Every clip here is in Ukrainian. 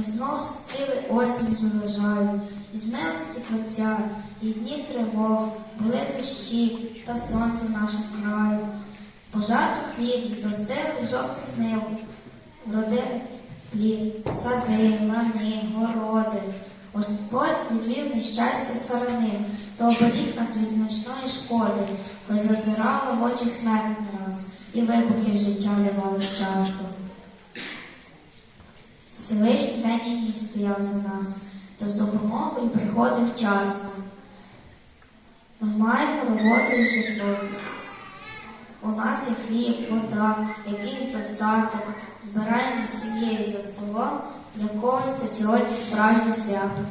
Ми знов зустріли осінь з урожаю, і з милості Творця, і дні тривог, були дощі та сонце в нашому краю. Пожарто хліб з достиглих жовтих нив, вродив плід, сади, лани, городи. Господь відвів нещастя сарани, то оберіг нас від значної шкоди, хоч зазирала в очі смерть не раз, і вибухів життя лівались часто. Всевишній день і ніч стояв за нас, та з допомогою приходив вчасно. Ми маємо роботу і житло. У нас є хліб, вода, якийсь достаток. Збираємо сім'єю за столом. Для когось це сьогодні справжнє свято.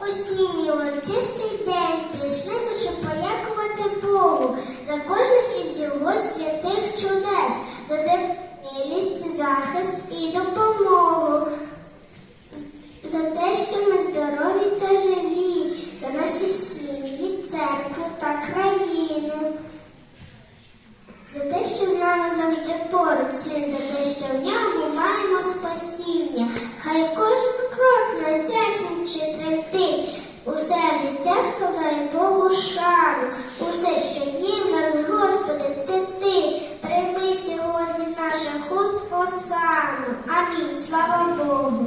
Осінній урочистий день прийшли ми, щоб подякувати Богу за кожних із його святих чудес, за милість, захист і допомогу, за те, що ми здорові та живі, за наші сім'ї, церкву та країну, за те, що з нами завжди поруч, він за те, що в ньому маємо спасіння. Хай кожен крок нас дячим чи тремтить, усе життя складає Богу шану, усе, що є в нас, Господи, це ти. Прийми сьогодні наше хустку саму. Амінь, слава Богу.